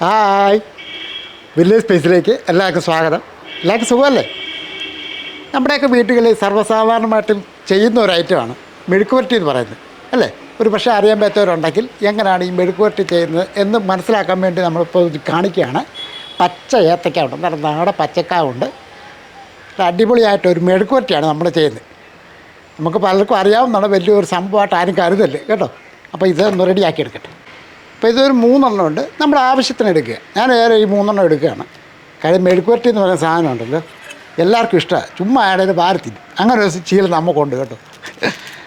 Hi. Village സ്പേസിലേക്ക് എല്ലാവർക്കും സ്വാഗതം. എല്ലാവർക്കും സുഖമല്ലേ? നമ്മുടെയൊക്കെ വീടുകളിൽ സർവസാധാരണമായിട്ടും ചെയ്യുന്ന ഒരു ഐറ്റമാണ് മെഴുക്കുവരട്ടി എന്ന് പറയുന്നത് അല്ലേ? ഒരു പക്ഷേ അറിയാൻ പറ്റാത്തവരുണ്ടെങ്കിൽ എങ്ങനെയാണ് ഈ മെഴുക്കുവരട്ടി ചെയ്യുന്നത് എന്ന് മനസ്സിലാക്കാൻ വേണ്ടി നമ്മളിപ്പോൾ കാണിക്കുകയാണ്. പച്ച ഏത്തക്ക ഉണ്ട് നല്ല നാടൻ പച്ചക്കാവുണ്ട്. അടിപൊളിയായിട്ട് ഒരു മെഴുക്കുവരട്ടിയാണ് നമ്മൾ ചെയ്യുന്നത്. നമുക്ക് പലർക്കും അറിയാവുന്നതാണ് വലിയൊരു സംഭവമായിട്ട് ആരും കരുതല്ലേ കേട്ടോ? അപ്പോൾ ഇതൊന്ന് റെഡിയാക്കി എടുക്കട്ടെ. അപ്പോൾ ഇതൊരു മൂന്നെണ്ണം ഉണ്ട്. നമ്മുടെ ആവശ്യത്തിന് എടുക്കുക. ഞാൻ ഏറെ ഈ മൂന്നെണ്ണം എടുക്കുകയാണ്. കാര്യം മെഴുക്കുവരട്ടി എന്ന് പറയുന്ന സാധനം ഉണ്ടല്ലോ. എല്ലാവർക്കും ഇഷ്ടമാണ്. ചുമ്മാ ആടേത് വാരത്തി അങ്ങനെ ഒരു ചീല നമുക്കുണ്ട് കേട്ടോ.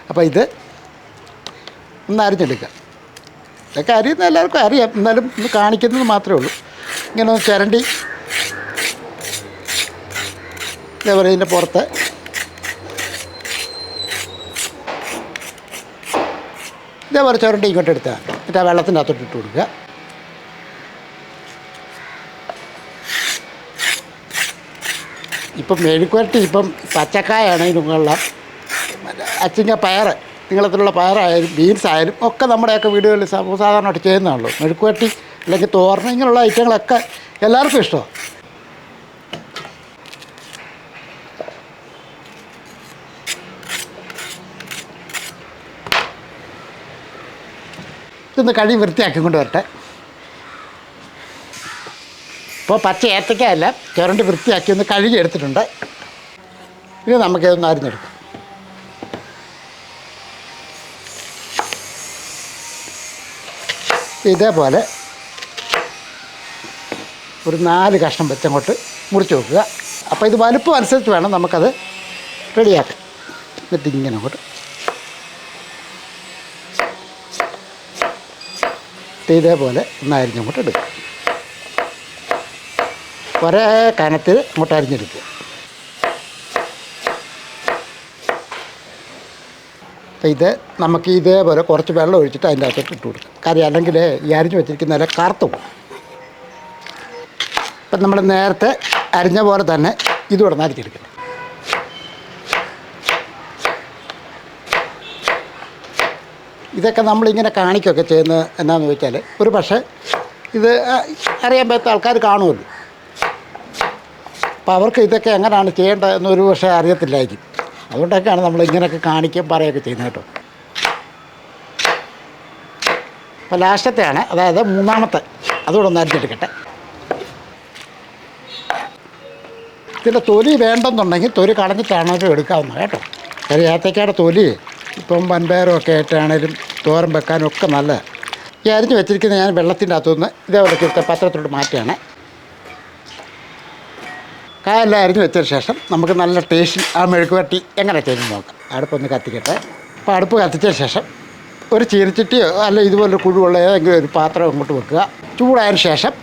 അപ്പോൾ ഇത് ഒന്ന് അരിഞ്ഞെടുക്കുക. ഇതൊക്കെ അരിയുന്ന എല്ലാവർക്കും അറിയാം. എന്നാലും ഒന്ന് കാണിക്കുന്നത് മാത്രമേ ഉള്ളൂ. ഇങ്ങനെ ഒന്ന് ചിരണ്ടി. ഇതേപോലെ ഇതിന്റെ പുറത്ത്. ഇതേപോലെ ചുരണ്ടി ഇങ്ങോട്ട് എടുത്താൽ. എന്നിട്ട് ആ വെള്ളത്തിന്റെ അകത്തോട്ട് ഇട്ട് കൊടുക്കുക. ഇപ്പം മെഴുക്കുവരട്ടി ഇപ്പം പച്ചക്കായാണ് മറ്റേ അച്ചിങ്ങ പയർ നീളത്തിലുള്ള പയറായാലും ബീൻസ് ആയാലും ഒക്കെ നമ്മുടെയൊക്കെ വീടുകളിൽ സാധാരണമായിട്ട് ചെയ്യുന്നതാണല്ലോ. മെഴുക്കുവരട്ടി അല്ലെങ്കിൽ തോരൻ ഇങ്ങനെയുള്ള ഐറ്റങ്ങളൊക്കെ എല്ലാവർക്കും ഇഷ്ടമാണ്. ഇതൊന്ന് കഴി വൃത്തിയാക്കി കൊണ്ടുവരട്ടെ ഇപ്പോൾ പച്ച ഏത്തക്കയല്ല ചുരണ്ട് വൃത്തിയാക്കി ഒന്ന് കഴുകി എടുത്തിട്ടുണ്ട്. ഇനി നമുക്കിതൊന്ന് അരിഞ്ഞെടുക്കാം. ഇതേപോലെ ഒരു നാല് കഷ്ണം വെച്ചങ്ങോട്ട് മുറിച്ച് വെക്കുക. അപ്പോൾ ഇത് വലുപ്പം അനുസരിച്ച് വേണം നമുക്കത് റെഡിയാക്കാം. എന്നിട്ട് ഇങ്ങനെ അങ്ങോട്ട് ഇതേപോലെ ഒന്ന് അരിഞ്ഞങ്ങോട്ട് എടുക്കുക ഒരേ കനത്തിൽ അങ്ങോട്ട് അരിഞ്ഞെടുക്കുക. അപ്പോൾ ഇത് നമുക്ക് ഇതേപോലെ കുറച്ച് വെള്ളം ഒഴിച്ചിട്ട് അതിന്റെ അകത്തോട്ട് ഇട്ട് കൊടുക്കും. കാര്യം അല്ലെങ്കിൽ ഈ അരിഞ്ഞ് വെച്ചിരിക്കുന്ന ഇല കറുത്തു പോകും. ഇപ്പം നമ്മൾ നേരത്തെ അരിഞ്ഞ പോലെ തന്നെ ഇതുകൂടെ നിന്ന് അരിച്ചെടുക്കണം ഇതൊക്കെ നമ്മളിങ്ങനെ കാണിക്കുകയൊക്കെ ചെയ്യുന്നത് എന്നാന്ന് ചോദിച്ചാൽ ഒരു പക്ഷേ ഇത് അറിയാൻ പറ്റാത്ത ആൾക്കാർ കാണുമല്ലോ. അപ്പോൾ അവർക്ക് ഇതൊക്കെ എങ്ങനെയാണ് ചെയ്യേണ്ടത് എന്നൊരു പക്ഷേ അറിയത്തില്ലായിരിക്കും. അതുകൊണ്ടൊക്കെയാണ് നമ്മൾ ഇങ്ങനെയൊക്കെ കാണിക്കുകയും പറയുകയൊക്കെ ചെയ്യുന്നത് കേട്ടോ. അപ്പോൾ ലാസ്റ്റത്തെയാണ് അതായത് മൂന്നാമത്തെ. അതുകൂടെ ഒന്ന് അരിഞ്ഞെടുക്കട്ടെ ഇതിന്റെ തൊലി വേണ്ടെന്നുണ്ടെങ്കിൽ തൊലി കളഞ്ഞിട്ടാണെങ്കിലും എടുക്കാവുന്നത് കേട്ടോ. ചെറിയ ഏത്തക്കയുടെ തൊലി ഇപ്പം വൻപയറും ഒക്കെ ആയിട്ടാണേലും തോരൻ വെക്കാനും ഒക്കെ നല്ലതാണ് ഈ അരിഞ്ഞ് വെച്ചിരിക്കുന്ന ഞാൻ വെള്ളത്തിന്റെ അകത്തുനിന്ന് ഇതേപോലെ ചുരുത്ത പത്രത്തിലോട്ട് മാറ്റുകയാണ്. കായെല്ലാം അരിഞ്ഞ് വെച്ചതിന് ശേഷം നമുക്ക് നല്ല ടേസ്റ്റ് ആ മെഴുക്ക് വരട്ടി എങ്ങനെ ചെയ്യുന്നു നോക്കാം. അടുപ്പൊന്ന് കത്തിക്കട്ടെ. അപ്പോൾ അടുപ്പ് കത്തിച്ചതിന് ശേഷം ഒരു ചീനച്ചട്ടിയോ അല്ല ഇതുപോലൊരു കുഴുവുള്ള ഏതെങ്കിലും ഒരു പാത്രം അങ്ങോട്ട് വെക്കുക. ചൂടായതിന് ശേഷം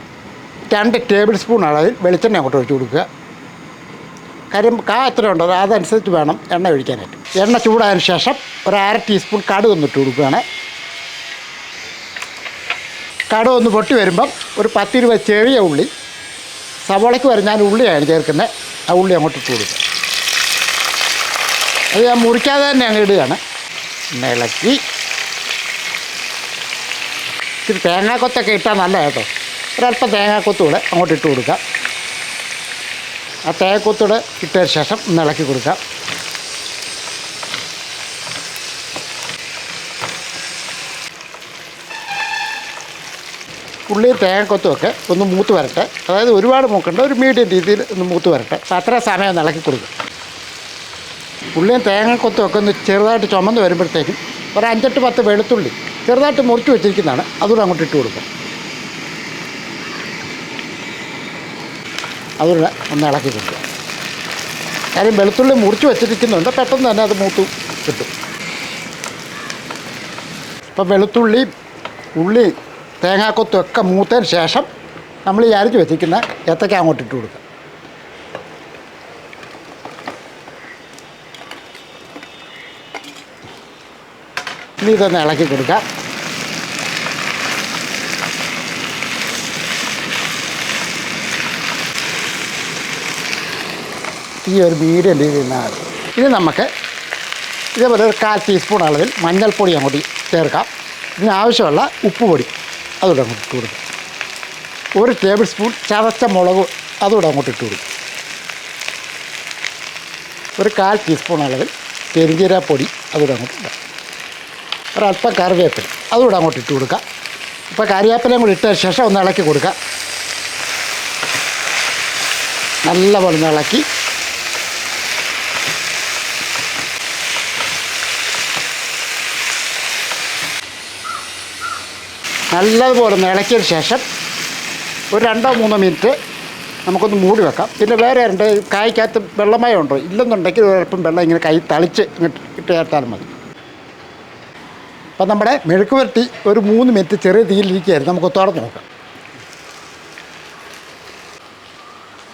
രണ്ട് ടേബിൾ സ്പൂൺ അളവിൽ വെളിച്ചെണ്ണ അങ്ങോട്ട് ഒഴിച്ചു കൊടുക്കുക. കാര്യം കാ എത്ര ഉണ്ടോ അതനുസരിച്ച് വേണം എണ്ണ ഒഴിക്കാനായിട്ട്. എണ്ണ ചൂടായതിനു ശേഷം ഒരു അര ടീസ്പൂൺ കടുക് ഒന്നിട്ട് കൊടുക്കുകയാണ്. കടുക് ഒന്ന് പൊട്ടി വരുമ്പം ഒരു പത്തിരുപത് ചെറിയ ഉള്ളി. സവോളയ്ക്ക് വരെ ഞാൻ ഉള്ളിയാണ് ചേർക്കുന്നത്. ആ ഉള്ളി അങ്ങോട്ട് ഇട്ട് കൊടുക്കുക. അത് ഞാൻ മുറിക്കാതെ തന്നെ അങ്ങ് ഇടുകയാണ്. പിന്നെ ഇളക്കി. ഇച്ചിരി തേങ്ങാക്കൊത്തൊക്കെ ഇട്ടാൽ നല്ല കേട്ടോ. ഒരല്പം തേങ്ങാക്കൊത്തുകൂടെ അങ്ങോട്ട് ഇട്ട് കൊടുക്കാം ആ തേങ്ങക്കൊത്തൂടെ ഇട്ടതിന് ശേഷം ഒന്ന് ഇളക്കി കൊടുക്കാം. ഉള്ളിയും തേങ്ങക്കൊത്തുമൊക്കെ ഒന്ന് മൂത്ത് വരട്ടെ. അതായത് ഒരുപാട് മൂക്കണ്ട ഒരു മീഡിയം രീതിയിൽ ഒന്ന് മൂത്ത് വരട്ടെ. അത്ര സമയം ഒന്ന് ഇളക്കി കൊടുക്കും. ഉള്ളിയും തേങ്ങക്കൊത്തുമൊക്കെ ഒന്ന് ചെറുതായിട്ട് ചുമന്ന് വരുമ്പോഴത്തേക്കും ഒരു അഞ്ചെട്ട് പത്ത് വെളുത്തുള്ളി ചെറുതായിട്ട് മുറിച്ച് വെച്ചിരിക്കുന്നതാണ്. അതുകൂടെ അങ്ങോട്ട് ഇട്ട് കൊടുക്കും. അതുകൂടെ ഒന്ന് ഇളക്കി കൊടുക്കുക. കാര്യം വെളുത്തുള്ളി മുറിച്ച് വെച്ചിരിക്കുന്നുണ്ട്. പെട്ടെന്ന് തന്നെ അത് മൂത്ത് കിട്ടും. ഇപ്പോൾ വെളുത്തുള്ളി ഉള്ളി തേങ്ങാക്കൊത്തും ഒക്കെ മൂത്തതിന് ശേഷം നമ്മൾ ഈ അരിഞ്ഞ് വെച്ചിരിക്കുന്ന ഏത്തക്ക അങ്ങോട്ട് ഇട്ട് കൊടുക്കുക. ഇനി ഇതൊന്ന് ഇളക്കി കൊടുക്കാം ഈ ഒരു മീഡിയം രീതിയിൽ ഇനി നമുക്ക് ഇതേപോലെ ഒരു കാൽ ടീസ്പൂൺ അളവിൽ മഞ്ഞൾപ്പൊടി അങ്ങോട്ട് ചേർക്കാം. ഇതിന് ആവശ്യമുള്ള ഉപ്പ് പൊടി അതുകൂടെ അങ്ങോട്ട് ഇട്ട് കൊടുക്കും. ഒരു ടേബിൾ സ്പൂൺ ചതച്ച മുളക് അതുകൂടെ അങ്ങോട്ട് ഇട്ട് കൊടുക്കും. ഒരു കാൽ ടീസ്പൂൺ അളവിൽ പെരുംജീരപ്പൊടി അതുകൂടെ അങ്ങോട്ട് ഇടാം. ഒരല്പം കറിവേപ്പില അതുകൂടെ അങ്ങോട്ട് ഇട്ട് കൊടുക്കുക ഇപ്പോൾ കറിവേപ്പിലയും കൂടി ഇട്ട ശേഷം ഒന്ന് ഇളക്കി കൊടുക്കുക നല്ലപോലെ ഒന്ന് ഇളക്കി നല്ലതുപോലെ ഒന്ന് ഇളക്കിയതിന് ശേഷം ഒരു രണ്ടോ മൂന്നോ മിനിറ്റ് നമുക്കൊന്ന് മൂടി വെക്കാം. പിന്നെ വേറെ രണ്ട് കായ്ക്കകത്ത് വെള്ളമയം ഉണ്ടോ? ഇല്ലെന്നുണ്ടെങ്കിൽ ഒരൽപ്പം വെള്ളം ഇങ്ങനെ കൈ തളിച്ച് ഇങ്ങോട്ട് ഇട്ട് ചേർത്താലും മതി. അപ്പം നമ്മുടെ മെഴുക്ക് വരട്ടി ഒരു മൂന്ന് മിനിറ്റ് ചെറിയ തീയിലിരിക്കുകയായിരുന്നു നമുക്ക് തുറന്ന് നോക്കാം.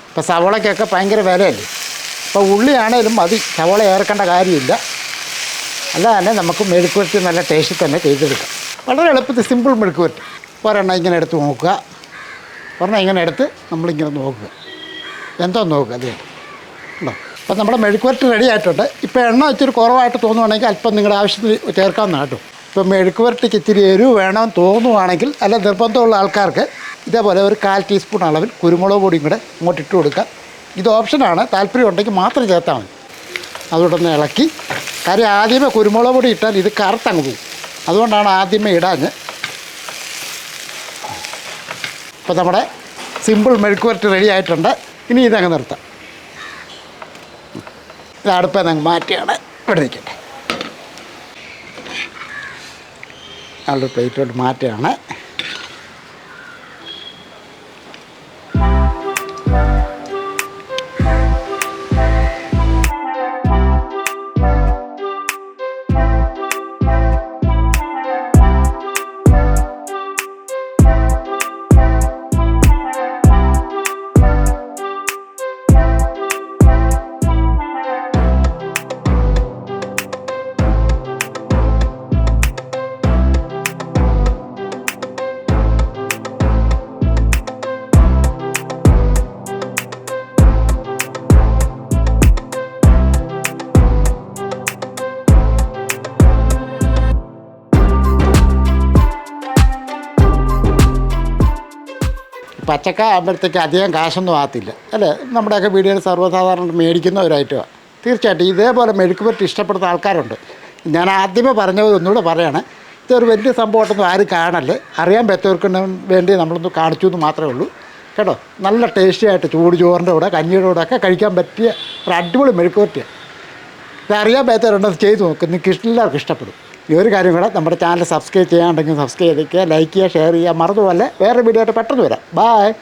ഇപ്പം സവോളയ്ക്കൊക്കെ ഭയങ്കര വിലയല്ലേ? ഇപ്പോൾ ഉള്ളിയാണേലും മതി. സവോള ഏർക്കേണ്ട കാര്യമില്ല. അല്ലാതെ നമുക്ക് മെഴുക്ക് വരട്ടി നല്ല ടേസ്റ്റിൽ തന്നെ ചെയ്തെടുക്കാം. വളരെ എളുപ്പത്തിൽ സിമ്പിൾ മെഴുക്ക് പുരട്ടി. ഒരെണ്ണം ഇങ്ങനെ എടുത്ത് നോക്കുക. ഒരെണ്ണം ഇങ്ങനെ എടുത്ത് നമ്മളിങ്ങനെ നോക്കുക. എന്തോ നോക്കുക അതെ? ഉണ്ടോ? അപ്പം നമ്മുടെ മെഴുക്ക് പുരട്ടി റെഡി ആയിട്ടുണ്ട്. ഇപ്പോൾ എണ്ണ ഇച്ചിരി കുറവായിട്ട് തോന്നുവാണെങ്കിൽ അല്പം നിങ്ങളുടെ ആവശ്യത്തിന് ചേർക്കാമെന്ന് കേട്ടോ. ഇപ്പോൾ മെഴുക്ക് പുരട്ടിക്ക് ഇച്ചിരി എരിവ് വേണമെന്ന് തോന്നുവാണെങ്കിൽ അല്ല നിർബന്ധമുള്ള ആൾക്കാർക്ക് ഇതേപോലെ ഒരു കാൽ ടീസ്പൂൺ അളവിൽ കുരുമുളക് പൊടിയും കൂടെ ഇങ്ങോട്ട് ഇട്ട് കൊടുക്കുക. ഇത് ഓപ്ഷനാണ് താല്പര്യം ഉണ്ടെങ്കിൽ മാത്രം ചേർത്താൽ മതി. അതുകൊണ്ടൊന്ന് ഇളക്കി. കാര്യം ആദ്യമേ കുരുമുളക് പൊടി ഇട്ടാൽ ഇത് കറുത്തങ്ങ് പോകും. അതുകൊണ്ടാണ് ആദ്യമേ ഇടാഞ്ഞ്. അപ്പോൾ നമ്മുടെ സിമ്പിൾ മെഴുക്കുവരട്ടി റെഡി ആയിട്ടുണ്ട്. ഇനി ഇതങ്ങ് നിർത്താം. ഇത് അടുപ്പിൽ അങ്ങ് മാറ്റിയാണ്. ഇവിടെ നിൽക്കട്ടെ. നല്ലൊരു പ്ലേറ്റോട്ട് മാറ്റുകയാണ് പച്ചക്ക ആകുമ്പോഴത്തേക്ക് അധികം കാശൊന്നും ആകത്തില്ല. അല്ലേ? നമ്മുടെയൊക്കെ വീടുകളിൽ സർവസാധാരണ മേടിക്കുന്ന ഒരു ഐറ്റമാണ് തീർച്ചയായിട്ടും ഇതേപോലെ മെഴുക്ക് പറ്റി ഇഷ്ടപ്പെടുന്ന ആൾക്കാരുണ്ട്. ഞാൻ ആദ്യമേ പറഞ്ഞത് ഒന്നുകൂടെ പറയാണ്. ഇതൊരു വലിയ സംഭവമായിട്ടൊന്നും ആരും കാണല്ലേ? അറിയാൻ പറ്റവർക്ക് വേണ്ടി നമ്മളൊന്ന് കാണിച്ചു എന്ന് മാത്രമേ ഉള്ളൂ. കേട്ടോ? നല്ല ടേസ്റ്റി ആയിട്ട് ചൂട് ചോറിന്റെ കൂടെ കഞ്ഞിയുടെ കൂടെ ഒക്കെ കഴിക്കാൻ പറ്റിയ ഒരു അടിപൊളി മെഴുക്ക് പറ്റിയാണ് ഇതറിയാൻ അറിയാൻ പറ്റാത്തവരുണ്ടെന്ന് ചെയ്ത് നോക്ക്. നിങ്ങൾക്ക് എല്ലാവർക്കും ഇഷ്ടപ്പെടും. ഈ ഒരു കാര്യം കൂടെ നമ്മുടെ ചാനൽ സബ്സ്ക്രൈബ് ചെയ്യാണ്ടെങ്കിൽ സബ്സ്ക്രൈബ് ചെയ്തേക്കുക ലൈക്ക് ചെയ്യുക ഷെയർ ചെയ്യുക. മറന്നുപോലെ വേറെ വീഡിയോ ആയിട്ട് പെട്ടെന്ന് വരാം. ബായ്